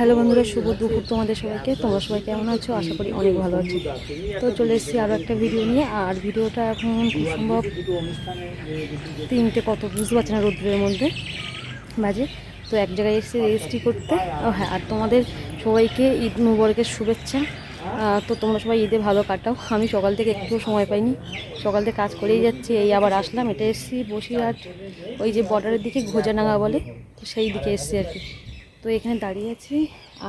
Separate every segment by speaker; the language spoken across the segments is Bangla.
Speaker 1: হ্যালো বন্ধুরা, শুভ দুপুর তোমাদের সবাইকে। তোমরা সবাই কেমন আছো? আশা করি অনেক ভালো আছো। তো চলে এসেছি আরও একটা ভিডিও নিয়ে। আর ভিডিওটা এখন সম্ভব তিনটে কত, বুঝতে পারছি না রোদ্রের মধ্যে, বাজে। তো এক জায়গায় এসেছি রেজিস্ট্রি করতে। ও হ্যাঁ আর তোমাদের সবাইকে ঈদ মুবারকের শুভেচ্ছা। তো তোমরা সবাই ঈদে ভালো কাটাও। আমি সকাল থেকে একটু সময় পাইনি। সকাল থেকে কাজ করেই যাচ্ছি, এই আবার আসলাম। এটা এসেছি বসিরহাট, ওই যে বর্ডারের দিকে ঘোজানাঙ্গা বলে, তো সেই দিকে এসেছি আর কি। তো এখানে দাঁড়িয়ে আছি,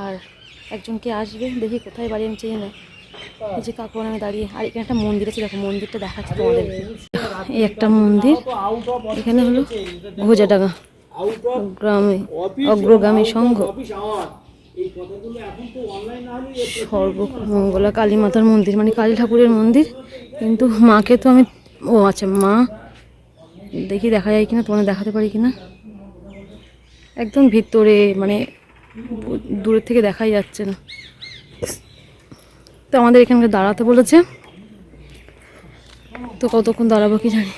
Speaker 1: আর একজনকে আসবে? দেখি কোথায় বাড়ি, আমি চিনি না। এই যে কাকুর আমি দাঁড়িয়ে, আর এখানে একটা মন্দির আছে, দেখো মন্দিরটা দেখাচ্ছি তোমাদেরকে। এই একটা মন্দির, এখানে হলো ঘোজাডাঙ্গা গ্রামে, অগ্রগামী সংঘ। সর্বমঙ্গলা কালী মাতার মন্দির মানে কালী ঠাকুরের মন্দির। কিন্তু মাকে তো আমি, ও আচ্ছা মা, দেখি দেখা যায় কিনা, তোমাদের দেখাতে পারি কিনা? একদম ভিতরে মানে দূরের থেকে দেখাই যাচ্ছে না। তো আমাদের এখানকার দাঁড়াতে বলেছে। তো কতক্ষণ দাঁড়াবো কি জানি।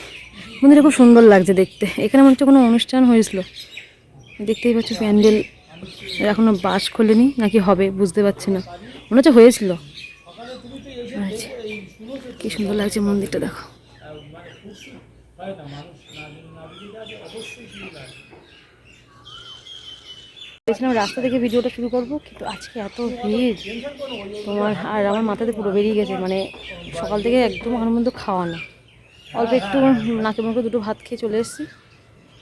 Speaker 1: মন্দিরটা খুব সুন্দর লাগছে দেখতে। এখানে মনে হচ্ছে কোনো অনুষ্ঠান হয়েছিল। দেখতেই পাচ্ছ প্যান্ডেল এখনও বাস খোলেনি, নাকি হবে বুঝতে পারছি না। মনে হচ্ছে হয়েছিল। আচ্ছা কি সুন্দর লাগছে মন্দিরটা দেখো। ভেবেছিলাম রাস্তা থেকে ভিডিওটা শুরু করব, কিন্তু আজকে এত ভিড়। তোমার আর আমার মাথাতে পুরো বেরিয়ে গেছে মানে সকাল থেকে একদম আমার মধ্যে খাওয়া না অল্প একটু নাকে মুখে দুটো ভাত খেয়ে চলে এসেছি।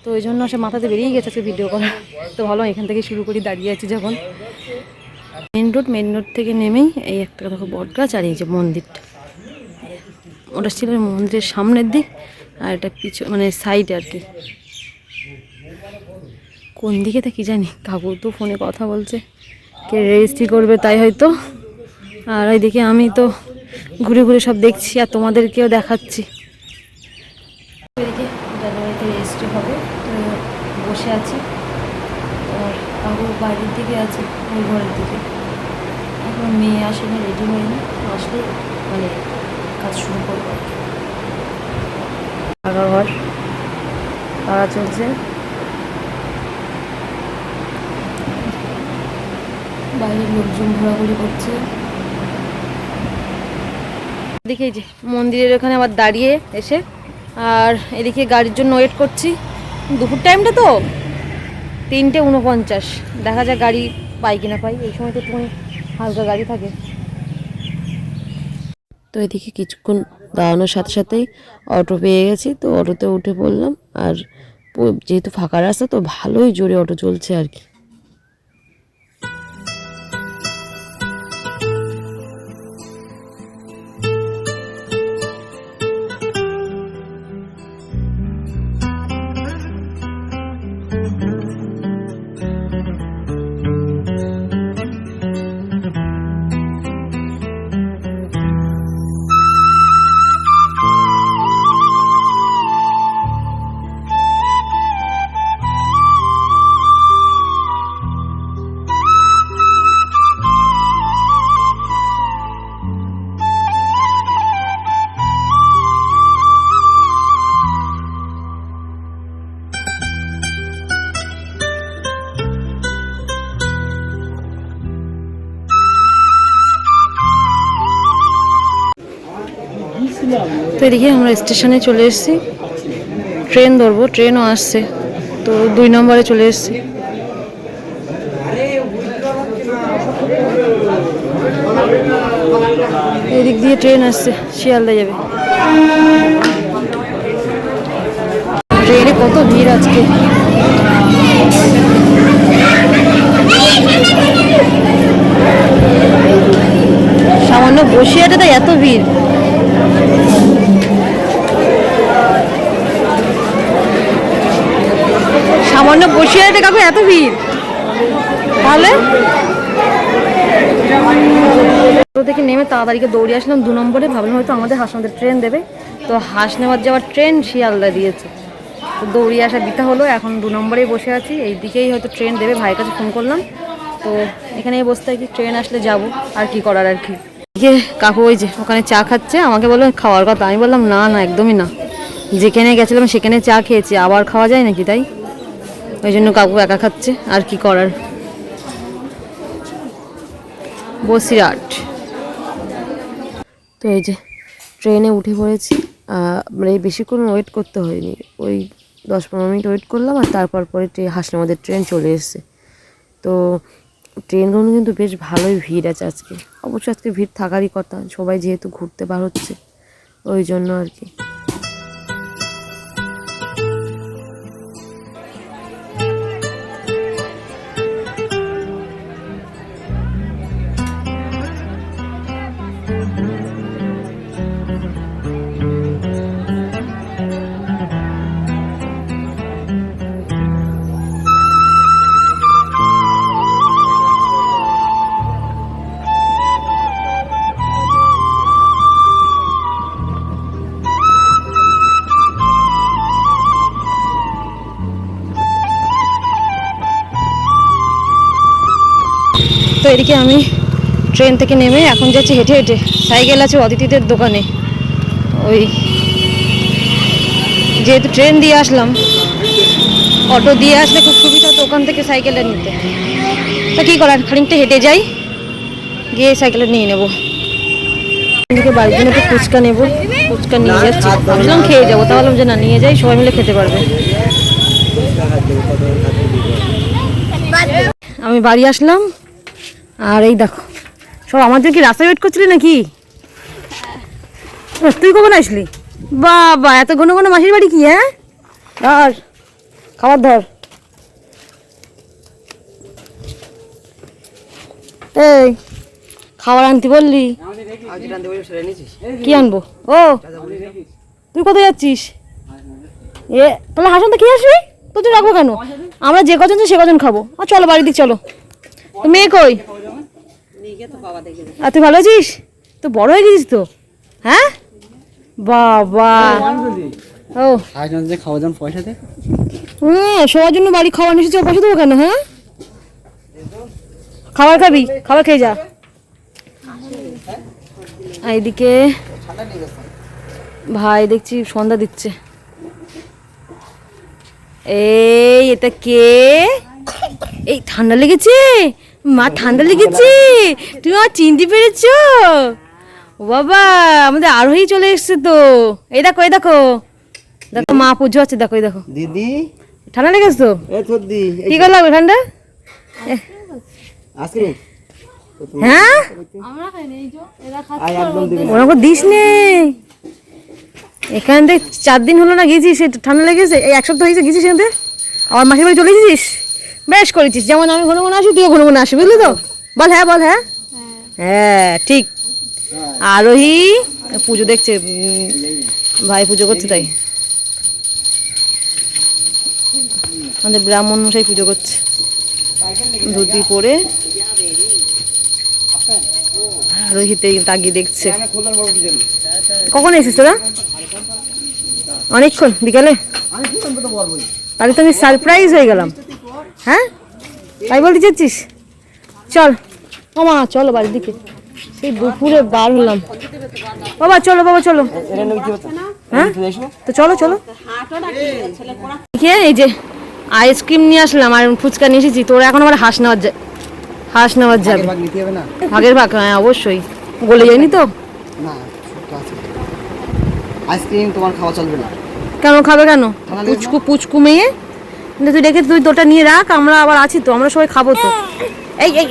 Speaker 1: তো ওই জন্য সে মাথাতে বেরিয়ে গেছে আজকে ভিডিও করা। তো ভালো এখান থেকে শুরু করি, দাঁড়িয়ে আছি যখন। মেন রোড মেন রোড থেকে নেমেই এই একটা দেখো বট গাছ আর এই যে মন্দিরটা। ওটা ছিল মন্দিরের সামনের দিক আর এটা পিছু মানে সাইড আর কি। কোন দিকে তা কি জানি? কাকু তো ফোনে কথা বলছে। কে রেজিস্ট্রি করবে তাই হয়তো। আর এইদিকে আমি তো ঘুরে ঘুরে সব দেখছি আর তোমাদেরকেও দেখাচ্ছি। এদিকে জানুয়ারিতে রেজিস্ট্রি হবে তো বসে আছি। আর কাকু বাইরের দিকে আছে ওই ঘরের দিকে। এখন মেয়ে আসেনি রেডি হয়নি। আসলে মানে কাজ শুরু করব আর কি। ঘর তারা চলছে। বাইরের লোকজন ঘোরাঘুরি করছে। এই যে মন্দিরের ওখানে আবার দাঁড়িয়ে এসে, আর এদিকে গাড়ির জন্য ওয়েট করছি। দুপুর টাইমটা তো তিনটে উনপঞ্চাশ। দেখা যায় গাড়ি পাই কিনা পাই। এই সময় তো একটুখানি হালকা গাড়ি থাকে। তো এদিকে কিছুক্ষণ দাঁড়ানোর সাথে সাথেই অটো পেয়ে গেছি। তো অটোতে উঠে পড়লাম। আর যেহেতু ফাঁকা রাস্তা, তো ভালোই জোরে অটো চলছে আর কি। তো এদিকে আমরা স্টেশনে চলে এসেছি। ট্রেন ধরবো, ট্রেনও আসছে। তো দুই নম্বরে চলে এসেছি। এদিক দিয়ে ট্রেন আসছে, শিয়ালদা যাবে। ট্রেনে কত ভিড় আজকে। সামান্য বসিয়াটাতে এত ভিড়। বসিয়াতে কাকু এত ভিড়। তাহলে? থেকে নেমে তাড়াতাড়ি করে দৌড়ে আসলাম দু নম্বরে। ভাবলাম হয়তো আমাদের হাসনাদের ট্রেন দেবে। তো হাঁস নেওয়ার যাওয়ার ট্রেন শিয়ালদা দিয়েছে। তো দৌড়িয়ে আসা দিতে হলো, এখন দু নম্বরেই বসে আছি। এই দিকেই হয়তো ট্রেন দেবে, ভাইয়ের কাছে ফোন করলাম। তো এখানেই বসতে থাকি ট্রেন আসলে যাব, আর কি করার আর কি। যে কাকু, ওই যে ওখানে চা খাচ্ছে, আমাকে বলল খাওয়ার কথা। আমি বললাম, না না, একদমই না। যেখানে গেছিলাম সেখানে চা খেয়েছি। আবার খাওয়া যায় নাকি তাই? ওই জন্য কাকু একা খাচ্ছে, আর কি করার? বসিরহাট। তো এই যে ট্রেনে উঠে পড়েছি মানে বেশিক্ষণ ওয়েট করতে হয়নি। ওই দশ পনেরো মিনিট ওয়েট করলাম, আর তারপর পরে ট্রেন হাসনাবাদের ট্রেন চলে এসেছে। তো ট্রেনগুলো কিন্তু বেশ ভালোই ভিড় আছে আজকে। অবশ্য আজকে ভিড় থাকারই কথা, সবাই যেহেতু ঘুরতে বার হচ্ছে, ওই জন্য আর কি। এদিকে আমি ট্রেন থেকে নেমে এখন যাচ্ছি হেঁটে হেঁটে। সাইকেল আছে অদিতিদের দোকানে। ওই যেহেতু ট্রেন দিয়ে আসলাম, অটো দিয়ে আসলে খুব সুবিধা তো ওখান থেকে সাইকেলটা নিতে। তা কী করার? খানিকটা হেঁটে যাই, গিয়ে সাইকেলটা নিয়ে নেব। এদিকে বাড়ির একটু ফুচকা নেব। ফুচকা নিয়ে যাচ্ছি। খেয়ে যাব, তা বললাম যে না, নিয়ে যাই, সবাই মিলে খেতে পারবে। আমি বাড়ি আসলাম আর এই দেখো। সব জন্য কি রাস্তায় ওয়েট করছিলি নাকি? তুই কখন আসলি? বাবা, এত ঘন ঘন মাসির বাড়ি কি হ্যাঁ? ধর, খাবার ধর। এই, খাবার আনতে বললি? কি আনব? ও, তুই কোথায় যাচ্ছিস? এ, তাহলে হাসান তো কি আসবি? তো তুই রাখব কেন? আমরা যে কজন সে কজন খাব। আর চলো, বাড়ি দিক, চলো। মেয়ে কই? আর তুই ভালো আছিস? তো বড় হয়ে গেছিস তো? হ্যাঁ? বাবা। ও।
Speaker 2: খাওয়া দাওয়ার পয়সা দে
Speaker 1: হ্যাঁ সবার জন্য বাড়ি খাবার নিয়ে এসেছে পয়সা দেবো কেন হ্যাঁ? খাবার খাবি? খাবার খেয়ে যা। এদিকে ভাই দেখছি সন্ধ্যা দিচ্ছে। এই, এটা কে? এই, ঠান্ডা লেগেছে? মা ঠান্ডা লেগেছে? তুমি আমার চিনতে পেরেছ? বাবা আমাদের আরোহী চলে এসছে তো। এই দেখো এই দেখো। দেখো মা পুজো আছে দেখো এই দেখো।
Speaker 2: দিদি?
Speaker 1: ঠান্ডা লেগেছে তো? কি করে লাগবে ঠান্ডা?
Speaker 2: আইসক্রিম?
Speaker 1: হ্যাঁ?
Speaker 2: আই একদম
Speaker 1: ওরকম দিস নে এখান থেকে চার দিন হলো না গেছিস সে ঠান্ডা লেগেছে। এই এক সপ্তাহ হয়েছে গেছিস এখান থেকে আমার মাসির বাড়ি চলে গেছিস বেশ করেছিস। যেমন আমি ঘন ঘন আসি তুইও ঘন ঘন আসি বুঝলি তো? বল হ্যাঁ বল হ্যাঁ। হ্যাঁ ঠিক। আরোহী পুজো দেখছে ভাই পুজো করছে তাই। আমাদের ব্রাহ্মণ মশাই পুজো করছে। ধুতি পরে। আরোহিতে তাকিয়ে দেখছে। কখন এসেছিস তোরা? অনেকক্ষণ বিকালে? তাহলে তো আমি সারপ্রাইজ হয়ে গেলাম। হ্যাঁ? তাই বলতে চাচ্ছিস? চল। মামা চলো বাড়ির দিকে। সেই দুপুরে বার হলাম। বাবা চলো বাবা চলো। হ্যাঁ? তো চলো চলো। এই যে আইসক্রিম নিয়ে আসলাম আর ফুচকা নিয়ে এসেছি। তোরা এখন আবার হাঁস নেওয়ার হাঁস নেওয়ার যাবে। ভাগের ভাগ হ্যাঁ অবশ্যই। গলে যায়নি তো?
Speaker 2: আইসক্রিম তোমার খাওয়া চলবে না।
Speaker 1: কেন খাবে কেন? পুচকু পুচকু মেয়ে? কিন্তু তুই ডেকে তুই তোটা নিয়ে রাখ, আমরা আবার আছি তো, আমরা সবাই খাব তো। এই এই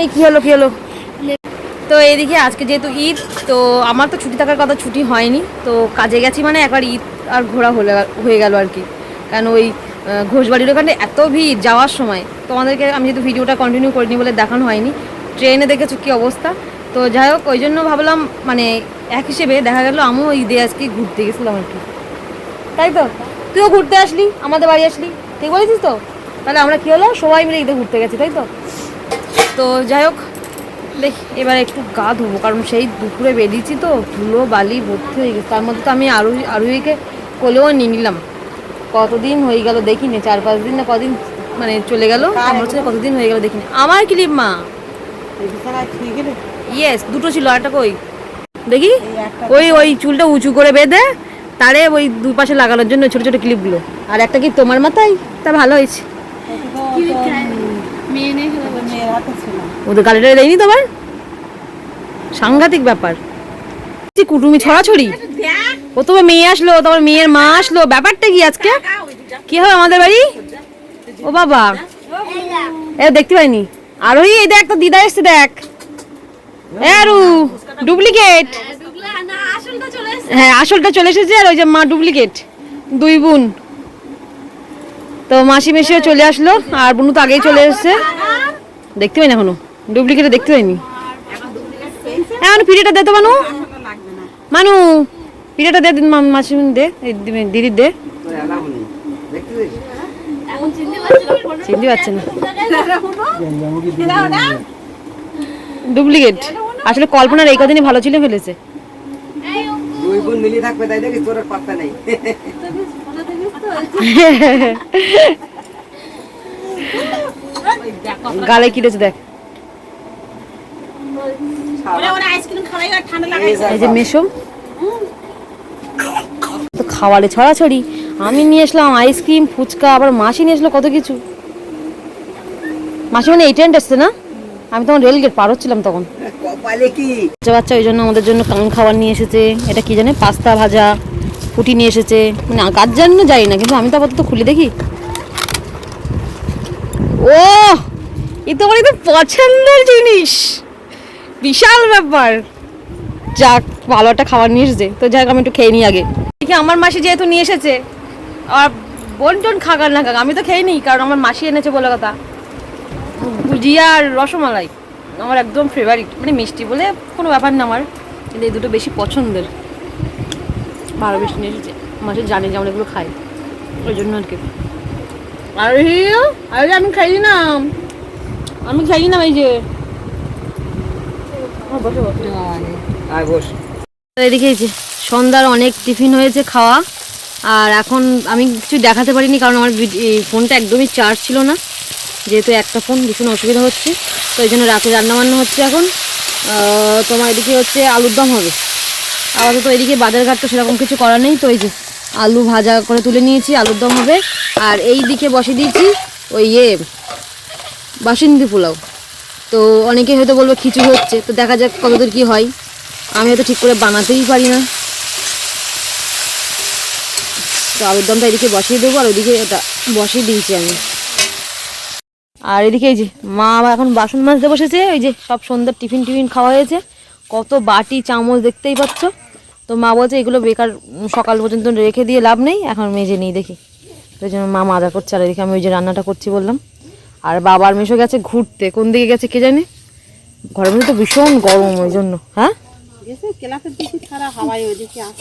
Speaker 1: এই কি হলো কি হলো? তো এইদিকে আজকে যেহেতু ঈদ, তো আমার তো ছুটি থাকার কথা ছুটি হয়নি, তো কাজে গেছি মানে একবার ঈদ আর ঘোরা হলে, হয়ে গেল আর কি। কারণ ওই ঘোষবাড়ির ওখানে এত ভিড় যাওয়ার সময় তোমাদেরকে আমি যেহেতু ভিডিওটা কন্টিনিউ করিনি বলে দেখানো হয়নি, ট্রেনে দেখেছ কী অবস্থা? তো যাই হোক, ওই জন্য ভাবলাম মানে এক হিসেবে দেখা গেল, আমিও ঈদে আজকে ঘুরতে গেছিলাম আর কি। তাই তো? তুইও ঘুরতে আসলি আমাদের বাড়ি আসলি ঠিক বলেছিস তো? তাহলে আমরা কি হলো সবাই মিলে ঈদে ঘুরতে গেছি তাই তো? তো যাই হোক দেখ এবার একটু গা ধোবো কারণ সেই দুপুরে বেরিয়েছি তো ধুলো বালি ভর্তি হয়ে গেছে। তার মধ্যে তো আমি আরোহী আরোহীকে কোলেও নিয়ে নিলাম। কতদিন হয়ে গেল দেখিনি চার পাঁচ দিন না কদিন মানে চলে গেল। আমার কতদিন হয়ে গেল দেখিনি। আমার ক্লিপ মা? ইয়েস দুটো ছিল আরেকটা কই? দেখি? ওই ওই চুলটা উঁচু করে বেঁধে তারে ওই দুপাশে লাগানোর জন্য ছোট ছোট ক্লিপগুলো। আর একটা কি তোমার মাথায়? তা ভালো হয়েছে। ওদের গাড়িটা দেয়নি তোমার? সাংঘাতিক ব্যাপার। কুটুমি ছড়াছড়ি। প্রথমে মেয়ে আসলো, তারপর মেয়ের মা আসলো। ব্যাপারটা কি আজকে? কি হবে আমাদের বাড়ি? ও বাবা। এ, দেখতে পাইনি। আরোহী, এই দেখ তো দিদা এসছে, দেখ। এ, আরু, ডুপ্লিকেট। হ্যাঁ আসলটা চলে এসেছে আর ওই যে মা ডুপ্লিকেট, দুই বোন। তো মাসি মেশিও চলে আসলো আর বুনু তো আগেই চলে এসেছে। দেখতে পাইনি এখনও ডুপ্লিকেটে দেখতে পাইনি। এখন পিড়েটা দে তো, মানু। মানু, পিড়েটা দে মাসি দে দিদির দে। চিনতে পারছে না। ডুপ্লিকেট, আসলে কল্পনার এই কদিনই ভালো ছিল ফেলেছে।
Speaker 2: দুই বোন মিলিয়ে থাকবে তাই দেখিস তোর পাত্তা নেই।
Speaker 1: গালে দেখ।
Speaker 2: এই যে
Speaker 1: মেশো। তো খাওয়ালে ছড়াছড়ি। আমি নিয়ে আসলাম আইসক্রিম ফুচকা আবার মাসি নিয়ে আসলো কত কিছু। মাসি মানে এই ট্রেন্ড এসছে না? আমি তখন রেল গেট পার হচ্ছিলাম তখন।
Speaker 2: কি?
Speaker 1: বাচ্চা বাচ্চা ওই জন্য আমাদের জন্য কান খাবার নিয়ে এসেছে। এটা কি জানে? পাস্তা ভাজা ফুটি নিয়ে এসেছে। মানে কার জন্য যাই না কিন্তু আমি তো আপাতত খুলে দেখি। ও! এ তো আমার একদম পছন্দের জিনিস। বিশাল ব্যাপার। যাক ভালো একটা খাবার নিয়ে এসেছে। তো যাক আমি একটু খেয়ে নিই আগে। দেখি আমার মাসি যেহেতু নিয়ে এসেছে আর বোন টোন খাগার না খাক আমি তো খেয়ে নিই কারণ আমার মাসি এনেছে বলে কথা। ভুজিয়া আর রসমালাই আমার একদম ফেভারিট মানে মিষ্টি বলে কোনো ব্যাপার না আমার কিন্তু এই দুটো বেশি পছন্দের। ভালো বেশি নিয়ে এসেছে। মাসে জানে যে আমরা এগুলো খাই। ওই জন্য আর কি। আর আরে আমি খাই না আমি খাই না এই যে এদিকে এই যে সন্ধ্যার অনেক টিফিন হয়েছে খাওয়া। আর এখন আমি কিছু দেখাতে পারিনি কারণ আমার ফোনটা একদমই চার্জ ছিল না। যেহেতু একটা ফোন ভীষণ অসুবিধা হচ্ছে, তো এই জন্য রাতে রান্নাবান্না হচ্ছে এখন। তোমার এদিকে হচ্ছে আলুর দম হবে। আপাতত এদিকে বাজারঘাট তো সেরকম কিছু করার নেই, তো এই যে আলু ভাজা করে তুলে নিয়েছি, আলুর দম হবে। আর এই দিকে বসে দিয়েছি ওই ইয়ে বাসন্তী পোলাও। তো অনেকে হয়তো বলব খিচুড়ি হচ্ছে, তো দেখা যাক কতদূর কি হয়। আমি হয়তো ঠিক করে বানাতেই পারি না। তো আলুর দমটা এদিকে বসিয়ে দেবো, আর ওইদিকে এটা বসিয়ে দিয়েছি আমি। আর এদিকে এই যে মা এখন বাসন মাজতে বসেছে ওই যে সব সন্ধ্যার টিফিন টিফিন খাওয়া হয়েছে। কত বাটি চামচ দেখতেই পাচ্ছ। তো মা বলছে এগুলো বেকার সকাল পর্যন্ত রেখে দিয়ে লাভ নেই এখন মেজে নেই দেখি। তো ওই জন্য মা মাজা করছে আর এদিকে আমি ওই যে রান্নাটা করছি বললাম। আর বাবার মেশো গেছে ঘুরতে কোন দিকে গেছে কে জানে? ঘরের মধ্যে তো ভীষণ গরম ওই জন্য হ্যাঁ?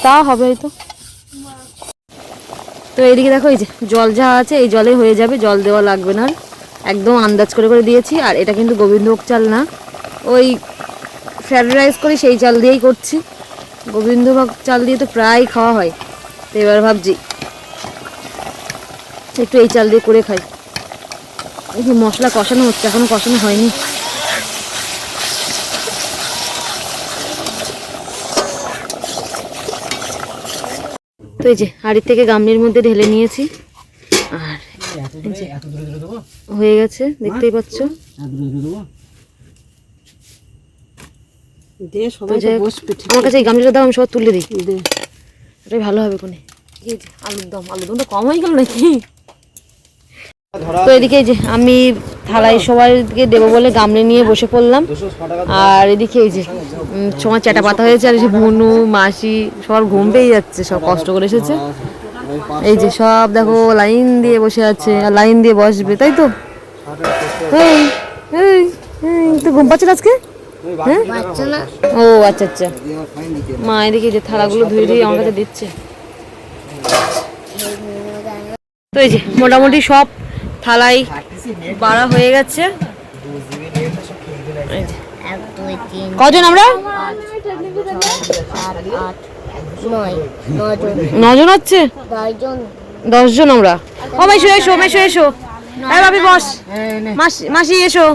Speaker 1: তা হবে হয়তো। তো এদিকে দেখো এই যে জল যা আছে এই জলে হয়ে যাবে জল দেওয়া লাগবে না আর। একদম আন্দাজ করে করে দিয়েছি, আর এটা কিন্তু গোবিন্দভোগ চাল না। ওই ফ্রাইড রাইস করি, সেই চাল দিয়েই করছি। গোবিন্দভোগ চাল দিয়ে তো প্রায় খাওয়া হয়। তো এবার ভাবছি একটু এই চাল দিয়ে করে খাই। এই যে মশলা কষানো হচ্ছে, এখনও কষানো হয়নি। তো এই যে হাড়ির থেকে গামলির মধ্যে ঢেলে নিয়েছি। হয়ে গেছে দেখতেই পাচ্ছ। আমার কাছে এই গামলিটা দাও আমি সব তুলে দিই। এটাই ভালো হবে কোনে। আলুর দম আলুর দমটা কম হয়ে গেল নাকি? তো এদিকে এই যে আমি থালায় সবাইকে দেবো বলে গামলি নিয়ে বসে পড়লাম। আর এদিকে এই যে সময় চাটা পাতা হয়েছে আর এই যে বুনু মাসি সবার ঘুম পেয়ে যাচ্ছে সব কষ্ট করে এসেছে। এই যে সব দেখো, লাইন দিয়ে বসে আছে, আর লাইন দিয়ে বসবে, তাই তো? এই তো ঘুম পাচ্ছে আজকে? হ্যাঁ? ও আচ্ছা আচ্ছা। মা, এদিকে যে থালাগুলো ধুয়ে দিয়ে আমার কাছে দিচ্ছে। তো এই যে মোটামুটি সব থালাই বাড়া হয়ে গেছে। কজন আমরা? নজন হচ্ছে? দশজন আমরা। ও মেশো এসো মেশো এসো। এই বাবি বস মাসি মাসি এসো।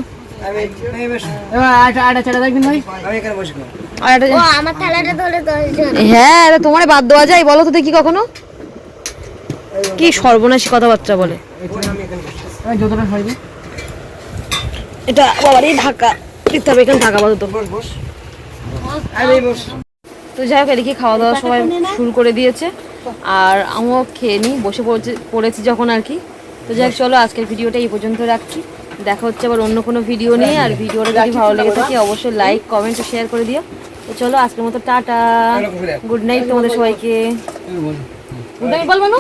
Speaker 1: আটা চাটা দেখবেন ভাই।
Speaker 2: আমি এখানে বসে খাব।
Speaker 1: আর একটা
Speaker 3: আমার থালাটা ধরে দশজন।
Speaker 1: হ্যাঁ তোমার বাদ দেওয়া যায় বলো তো দেখি কখনো। কি সর্বনাশী কথাবার্তা বলে। এটা বাবারই ঢাকা। দিতে হবে এখানে ঢাকা
Speaker 2: বস আরে বস।
Speaker 1: তো যাই হোক এদিকে খাওয়া দাওয়া সবাই শুরু করে দিয়েছে। আর আমিও খেয়ে নিই বসে পড়েছি পড়েছি যখন আর কি। তো যাই হোক চলো আজকের ভিডিওটা এই পর্যন্ত রাখছি। দেখা হচ্ছে আবার অন্য কোনো ভিডিও নিয়ে। আর ভিডিওটা যদি ভালো লেগে থাকে অবশ্যই লাইক কমেন্ট শেয়ার করে দিও। তো চলো আজকের মতো টাটা। গুড নাইট তোমাদের সবাইকে। গুড নাইট বলব না